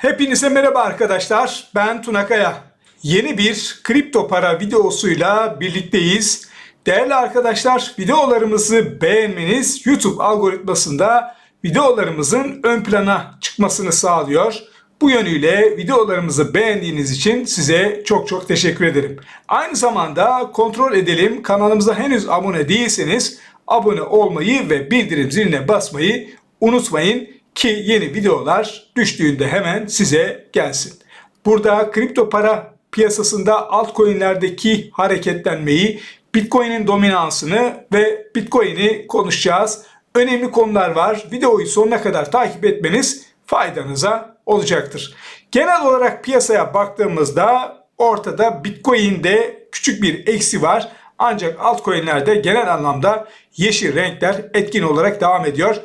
Hepinize merhaba arkadaşlar. Ben Tuna Kaya. Yeni bir kripto para videosuyla birlikteyiz. Değerli arkadaşlar, videolarımızı beğenmeniz YouTube algoritmasında videolarımızın ön plana çıkmasını sağlıyor. Bu yönüyle videolarımızı beğendiğiniz için size çok çok teşekkür ederim. Aynı zamanda kontrol edelim kanalımıza henüz abone değilseniz abone olmayı ve bildirim ziline basmayı unutmayın ki yeni videolar düştüğünde hemen size gelsin. Burada kripto para piyasasında altcoin'lerdeki hareketlenmeyi, Bitcoin'in dominansını ve Bitcoin'i konuşacağız. Önemli konular var. Videoyu sonuna kadar takip etmeniz faydanıza olacaktır. Genel olarak piyasaya baktığımızda ortada Bitcoin'de küçük bir eksi var. Ancak altcoin'lerde genel anlamda yeşil renkler etkin olarak devam ediyor.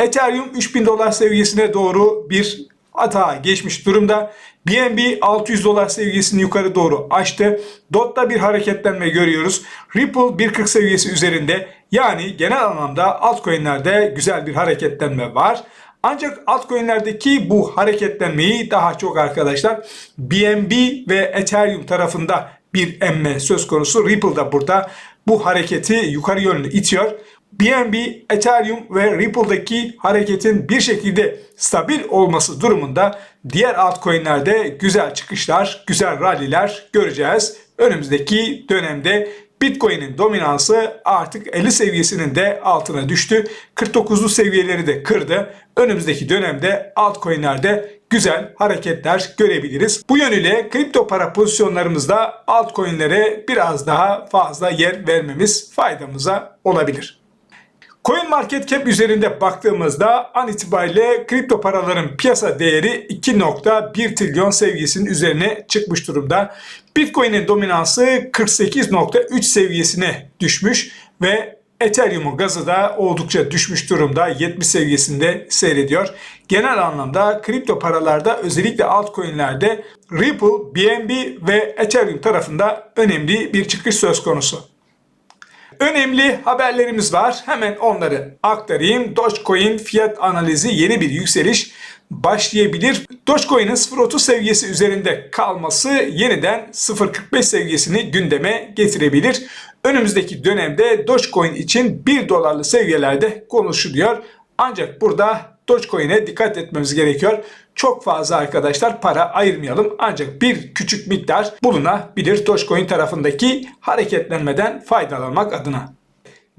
Ethereum 3000 dolar seviyesine doğru bir hata geçmiş durumda. BNB 600 dolar seviyesini yukarı doğru açtı. DOT'ta bir hareketlenme görüyoruz. Ripple 1.40 seviyesi üzerinde. Yani genel anlamda altcoin'lerde güzel bir hareketlenme var. Ancak altcoin'lerdeki bu hareketlenmeyi daha çok arkadaşlar BNB ve Ethereum tarafında bir emme söz konusu. Ripple da burada bu hareketi yukarı yönlü itiyor. BNB, Ethereum ve Ripple'daki hareketin bir şekilde stabil olması durumunda diğer altcoin'lerde güzel çıkışlar, güzel ralliler göreceğiz. Önümüzdeki dönemde Bitcoin'in dominansı artık 50 seviyesinin de altına düştü. 49'lu seviyeleri de kırdı. Önümüzdeki dönemde altcoin'lerde güzel hareketler görebiliriz. Bu yönüyle kripto para pozisyonlarımızda altcoin'lere biraz daha fazla yer vermemiz faydamıza olabilir. Coin Market Cap üzerinde baktığımızda an itibariyle kripto paraların piyasa değeri 2.1 trilyon seviyesinin üzerine çıkmış durumda. Bitcoin'in dominansı 48.3 seviyesine düşmüş ve Ethereum'un gazı da oldukça düşmüş durumda 70 seviyesinde seyrediyor. Genel anlamda kripto paralarda özellikle altcoin'lerde Ripple, BNB ve Ethereum tarafında önemli bir çıkış söz konusu. Önemli haberlerimiz var. Hemen onları aktarayım. Dogecoin fiyat analizi yeni bir yükseliş başlayabilir. Dogecoin'in 0.30 seviyesi üzerinde kalması yeniden 0.45 seviyesini gündeme getirebilir. Önümüzdeki dönemde Dogecoin için 1 dolarlı seviyelerde konuşuluyor. Ancak burada Dogecoin'e dikkat etmemiz gerekiyor. Çok fazla arkadaşlar para ayırmayalım. Ancak bir küçük miktar bulunabilir Dogecoin tarafındaki hareketlenmeden faydalanmak adına.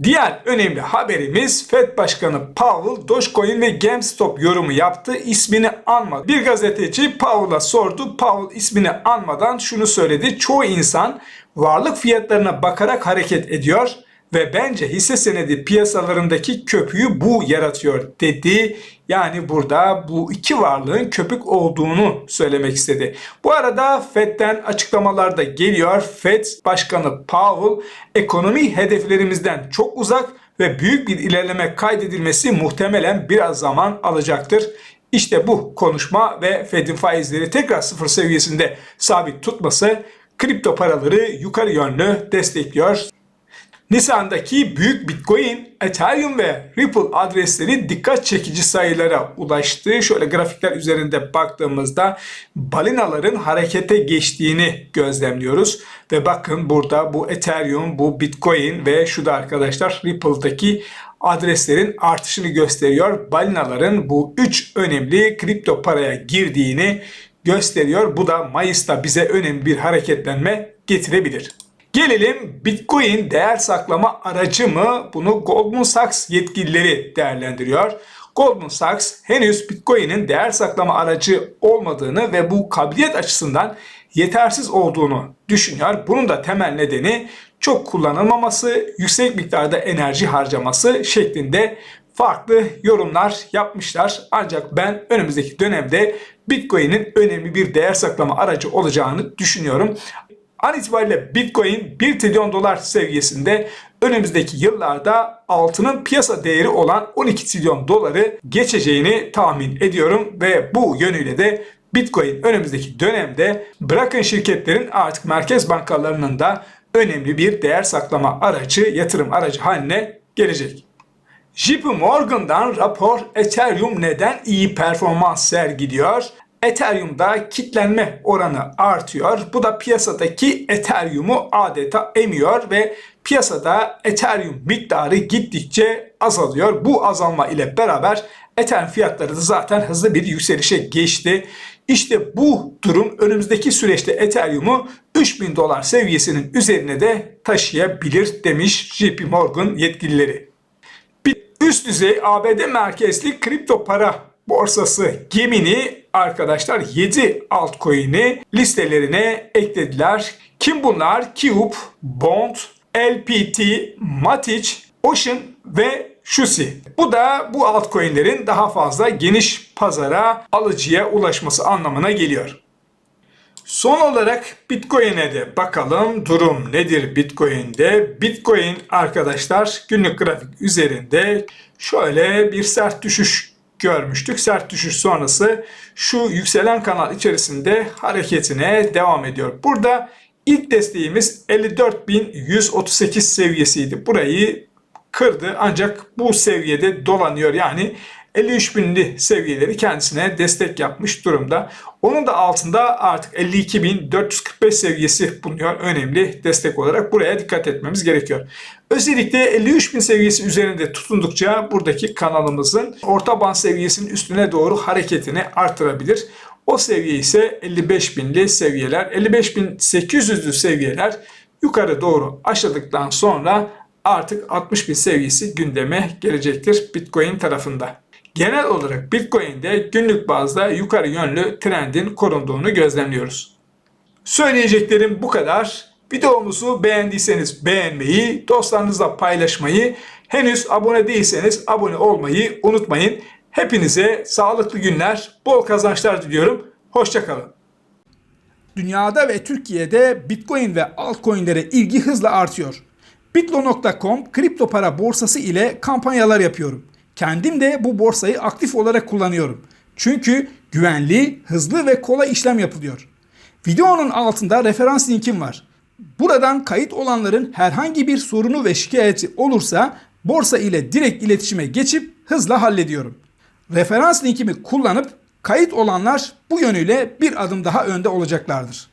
Diğer önemli haberimiz Fed Başkanı Powell Dogecoin ve GameStop yorumu yaptı. İsmini anmadı. Bir gazeteci Powell'a sordu. Powell ismini anmadan şunu söyledi. Çoğu insan varlık fiyatlarına bakarak hareket ediyor ve bence hisse senedi piyasalarındaki köpüğü bu yaratıyor dedi. Yani burada bu iki varlığın köpük olduğunu söylemek istedi. Bu arada Fed'den açıklamalar da geliyor. Fed Başkanı Powell ekonomi hedeflerimizden çok uzak ve büyük bir ilerleme kaydedilmesi muhtemelen biraz zaman alacaktır. İşte bu konuşma ve Fed'in faizleri tekrar sıfır seviyesinde sabit tutması kripto paraları yukarı yönlü destekliyor. Nisan'daki büyük Bitcoin, Ethereum ve Ripple adresleri dikkat çekici sayılara ulaştı. Şöyle grafikler üzerinde baktığımızda balinaların harekete geçtiğini gözlemliyoruz. Ve bakın burada bu Ethereum, bu Bitcoin ve şu da arkadaşlar Ripple'daki adreslerin artışını gösteriyor. Balinaların bu üç önemli kripto paraya girdiğini gösteriyor. Bu da Mayıs'ta bize önemli bir hareketlenme getirebilir. Gelelim Bitcoin değer saklama aracı mı? Bunu Goldman Sachs yetkilileri değerlendiriyor. Goldman Sachs henüz Bitcoin'in değer saklama aracı olmadığını ve bu kabiliyet açısından yetersiz olduğunu düşünüyor. Bunun da temel nedeni çok kullanılmaması, yüksek miktarda enerji harcaması şeklinde farklı yorumlar yapmışlar. Ancak ben önümüzdeki dönemde Bitcoin'in önemli bir değer saklama aracı olacağını düşünüyorum. An itibariyle Bitcoin 1 trilyon dolar seviyesinde önümüzdeki yıllarda altının piyasa değeri olan 12 trilyon doları geçeceğini tahmin ediyorum ve bu yönüyle de Bitcoin önümüzdeki dönemde bırakın şirketlerin artık merkez bankalarının da önemli bir değer saklama aracı, yatırım aracı haline gelecek. JP Morgan'dan rapor Ethereum neden iyi performans sergiliyor? Ethereum'da kitlenme oranı artıyor. Bu da piyasadaki Ethereum'u adeta emiyor ve piyasada Ethereum miktarı gittikçe azalıyor. Bu azalma ile beraber Ethereum fiyatları da zaten hızlı bir yükselişe geçti. İşte bu durum önümüzdeki süreçte Ethereum'u 3000 dolar seviyesinin üzerine de taşıyabilir demiş JP Morgan yetkilileri. Bir üst düzey ABD merkezli kripto para borsası Gemini arkadaşlar 7 altcoin'i listelerine eklediler. Kim bunlar? Cube, Bond, LPT, Matic, Ocean ve Shusi. Bu da bu altcoin'lerin daha fazla geniş pazara alıcıya ulaşması anlamına geliyor. Son olarak Bitcoin'e de bakalım. Durum nedir Bitcoin'de? Bitcoin arkadaşlar günlük grafik üzerinde şöyle bir sert düşüş görmüştük. Sert düşüş sonrası şu yükselen kanal içerisinde hareketine devam ediyor. Burada ilk desteğimiz 54.138 seviyesiydi. Burayı kırdı ancak bu seviyede dolanıyor. Yani 53 binli seviyeleri kendisine destek yapmış durumda. Onun da altında artık 52.445 seviyesi bulunuyor. Önemli destek olarak buraya dikkat etmemiz gerekiyor. Özellikle 53 bin seviyesi üzerinde tutundukça buradaki kanalımızın orta band seviyesinin üstüne doğru hareketini artırabilir. O seviye ise 55 binli seviyeler, 55.800'lü seviyeler yukarı doğru aşıldıktan sonra artık 60 bin seviyesi gündeme gelecektir Bitcoin tarafında. Genel olarak Bitcoin'de günlük bazda yukarı yönlü trendin korunduğunu gözlemliyoruz. Söyleyeceklerim bu kadar. Videomuzu beğendiyseniz beğenmeyi, dostlarınızla paylaşmayı, henüz abone değilseniz abone olmayı unutmayın. Hepinize sağlıklı günler, bol kazançlar diliyorum. Hoşçakalın. Dünyada ve Türkiye'de Bitcoin ve altcoin'lere ilgi hızla artıyor. Bitlo.com kripto para borsası ile kampanyalar yapıyorum. Kendim de bu borsayı aktif olarak kullanıyorum. Çünkü güvenli, hızlı ve kolay işlem yapılıyor. Videonun altında referans linkim var. Buradan kayıt olanların herhangi bir sorunu ve şikayeti olursa borsa ile direkt iletişime geçip hızla hallediyorum. Referans linkimi kullanıp kayıt olanlar bu yönüyle bir adım daha önde olacaklardır.